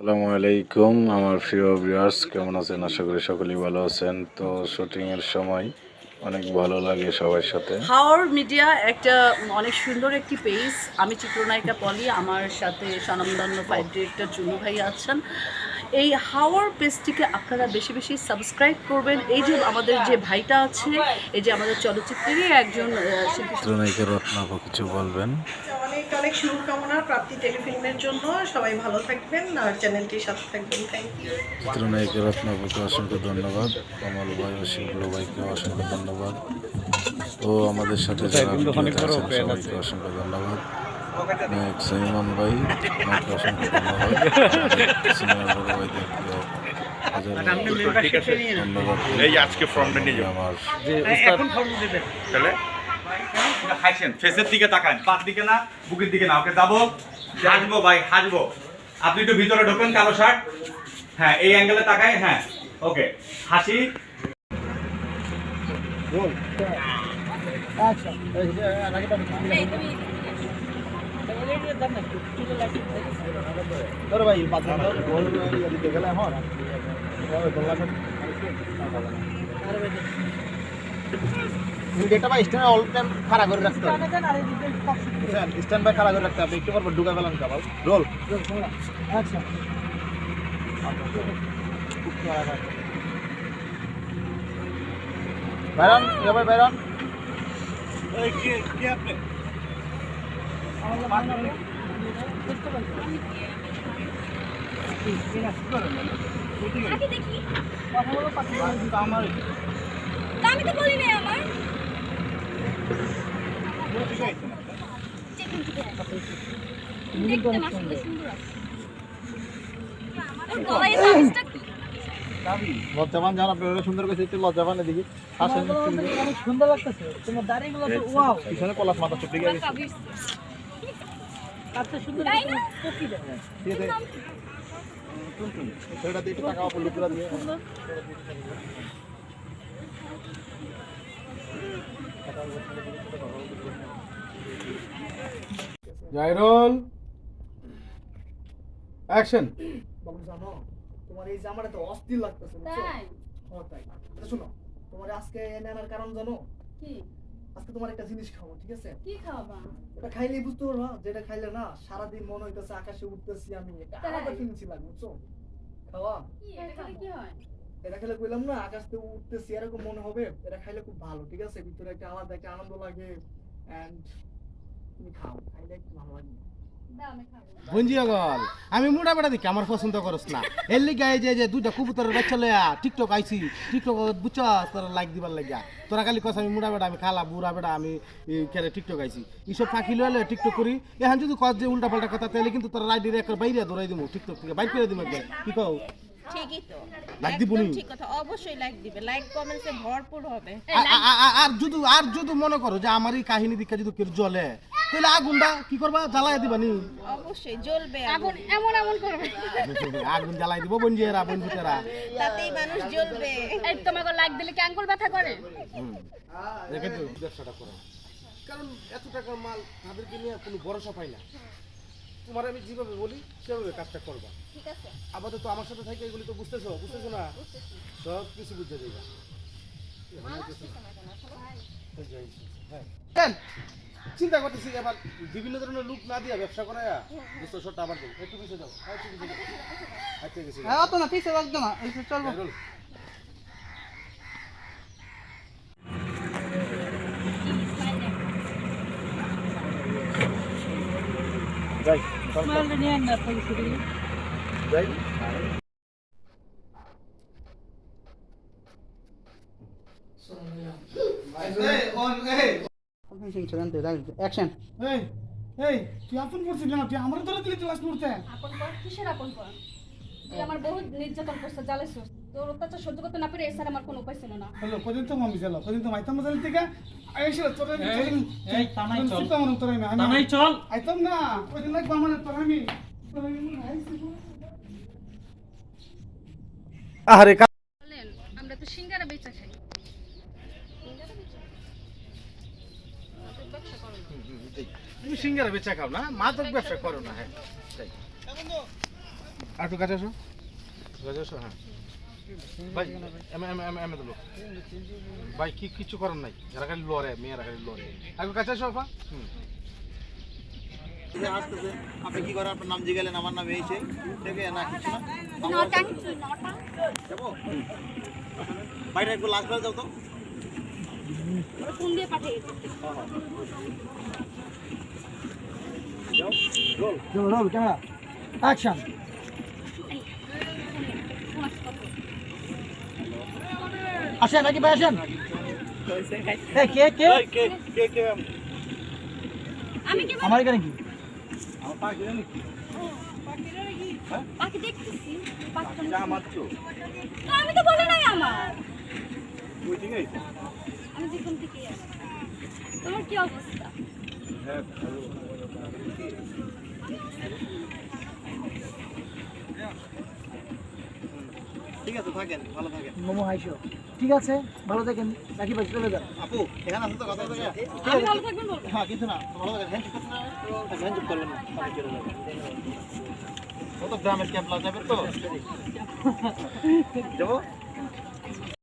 আসসালামু আলাইকুম আমার প্রিয় ভিউয়ার্স কেমন আছেন? আশা করি সকলেই ভালো আছেন। তো শুটিং এর সময় অনেক ভালো লাগে সবার সাথে। হাওর মিডিয়া একটা অনেক সুন্দর একটি পেজ আমি চিত্রনায়িকা পলি আমার সাথে স্বনামধন্য ফাইভ ডিরেক্টর চুনু ভাই আছেন। এই হাওয়ার পেজটিকে আপনারা বেশি বেশি সাবস্ক্রাইব করবেন। এই যে আমাদের যে ভাইটা আছে এই যে আমাদের চলচ্চিত্রেরই একজন চিত্রনায়িকা রত্নাভ কিছু বলবেন? অনেক শুভকামনা প্রাপ্তি টেলিফিল্মের জন্য। সবাই ভালো থাকবেন আর চ্যানেলটির সাথে থাকবেন। থ্যাংক ইউ চিত্রনায়িকা রত্নাভকে অসংখ্য ধন্যবাদ। কমল ভাই ও শিবলু ভাইকে অসংখ্য ধন্যবাদ। ও আমাদের সাথে যারা ভিডিওতে আছেন সবাইকে অসংখ্য ধন্যবাদ। নায়ক সৈমন ভাই অসংখ্য ধন্যবাদ। সিনিয়র বড় ভাইদেরকে ধন্যবাদ। আজকে ফর্মটা নিয়ে যাও। আমার তাহলে হাসেন ফেসের দিকে তাকান পার দিকে না, বুকের দিকে না। ওকে যাব? হাসবো ভাই হাসবো আপনি একটু ভিতরে ঢোকেন, কালো শার্ট। হ্যাঁ এই অ্যাঙ্গেলে তাকায় হ্যাঁ। ওকে, হাসি। ভাই দিতে গেলে এখন মিডিয়াটা বা স্ট্যান্ড অল টাইম খাড়া করে রাখতে হবে। স্ট্যান্ড বাই খাড়া করে রাখতে হবে। একটু পর পর ঢুকা ফেলাম কাবাল রোল আচ্ছা। বাইরন ইয়ে ভাই বাইরন আমার আমি তো বলি নাই আমার। লজ্জাবান যারা আপনারা সুন্দর করেছে একটু লজ্জাবান এদিকে। সুন্দর লাগতেছে ওয়াও পিছনে কলাস মাথা চুপড়ি আছে সেটা দিয়ে টাকা পড়লে দিয়ে। জাইরোল অ্যাকশন বাবু জানো তোমার এই জামাটা তো অস্থির লাগতেছে তাই? ও তাই আচ্ছা শোনো তোমার আজকে এনে আনার কারণ জানো কি? আজকে তোমার একটা জিনিস খাব ঠিক আছে কি খাওয়াবা? এটা খাইলেই বুঝতে পারবা যেটা খাইলে না সারাদিন মনে হইতেছে আকাশে উঠতেছি আমি এটা আলাদা ফিলিংস লাগে বুঝছ খাওয়া কি? এটা কি হয়? এটা খেলে কইলাম না আকাশ থেকে উঠতেছি এরকম মনে হবে এটা খাইলে খুব ভালো ঠিক আছে? ভিতরে একটা আলাদা একটা আনন্দ লাগে এন্ড তুমি খাও খাইলে একটু ভালো লাগে। আমি মোটা বেটা দেখি আমার পছন্দ করস না। এর লিগে যে যে দুইটা কবুতরের বাচ্চা লয়া টিকটক আইছি টিকটক বুঝছ তোর লাইক দিবার লাগিয়া তোরা খালি কস আমি মোটা বেটা আমি খালা বুড়া বেটা আমি কেরে টিকটক আইছি। এইসব ফাঁকি লয়ে টিকটক করি। এখন যদি কস যে উল্টা পাল্টা কথা তাহলে কিন্তু তোর রাইডির একটা বাইরে দৌড়াই দিমু টিকটক থেকে বাইক করে দিমু একবার। কি কও? ঠিকই তো। লাইক দিবনি? ঠিক কথা অবশ্যই লাইক দিবে। লাইক কমেন্টসে ভরপুর হবে। আর যদি আর যদি মনে করো যে আমার এই কাহিনী দীক্ষা যদি কেউ জ্বলে তাহলে আগুনটা কি করবা? জ্বালাই দিবা নি? অবশ্যই জ্বলবে আগুন। এমন এমন করবে। আগুন জ্বালাই দিব বঞ্জিয়েরা বন্ধুতেরা তাতেই মানুষ জ্বলবে। এই তোমাকে লাইক দিলে কি আঙ্গুল ব্যথা করে? দেখে তো ব্যবসাটা করে। কারণ এত টাকার মাল তাদেরকে নিয়ে কোনো ভরসা পাই না। তোমার আমি যেভাবে বলি সেভাবে কাজটা করবা। ঠিক আছে। আপাতত আমার সাথে থাকে এগুলি তো বুঝতেছো? বুঝতেছো না? সব কিছু বুঝতে দিবা হ্যাঁ চিন্তা করতেছি এবার বিভিন্ন ধরনের লুক না দিয়া ব্যবসা করায়া শর্ট আবার দেবো। একটু পিছিয়ে যাও। একটু পিছিয়ে যাও। আচ্ছা গেছি। হ্যাঁ অত না পিছে রাখতো না। চলবো যাই নিয়ে না পরিস্থিতি যাই অ্যাকশন এই এই তুই আপন করছিস না? তুই আমার ধরে দিলি ক্লাস করতে। আপন কর? কিসের আপন কর? তুই আমার বহুত নির্যাতন করছে জ্বালাইছিস। তোর অত্যাচার সহ্য করতে না পেরে এছাড়া আমার কোনো উপায় ছিল না। হ্যালো কদিন তো মামি গেল কদিন তো মাইতাম মজাল থেকে। আইছিল তোর এই, টানাই চল। আমার তোর আমি টানাই চল। আইতাম না কদিন লাগবে আমার তোর আমি তোর আমি আরে আমরা তো সিঙ্গারা বেচা খাই। তুমি সিঙ্গারা বেচা খাও না মাদক ব্যবসা করো না হ্যাঁ তাই। আর একটু কাছে আসো। কাছে আসো হ্যাঁ। ভাই এম এম এম এম দিলো ভাই কি কিছু করার নাই? এরা খালি লড়ে মেয়েরা খালি লড়ে। আর একটু কাছে আসো আপা। হুম। আসতেছে আপনি কি করেন? আপনার নাম জিগেলেন আমার নাম এই সেই। থেকে না কিছু না। নটা। নটা যাব। বাইরে একটু লাস্ট বার যাও তো। ফোন দিয়ে পাঠিয়ে রোল। Roll camera. অ্যাকশন আসেন নাকি ভাই আসেন? এই কে কে? কে কে কে আমি কি আমার এখানে কি? আমার পাখি জানি কি পাখি দেখতেছি পাখি তো আমি আমার ঠিক আছে কি ঠিক আছে থাকেন, ভালো থাকেন। মোমো হাইশো ঠিক আছে ভালো থাকেন। নাকি ভাই চলে যান। আপু এখানে আসুন তো কথা আমি ভালো থাকবেন বল হ্যাঁ কিছু না ভালো থাকেন। হ্যান্ড করতে না? হ্যান্ড করবেন করলেন আমি চলে যাব ও তো গ্রামের ক্যাম্প লাগাবে তো? যাব?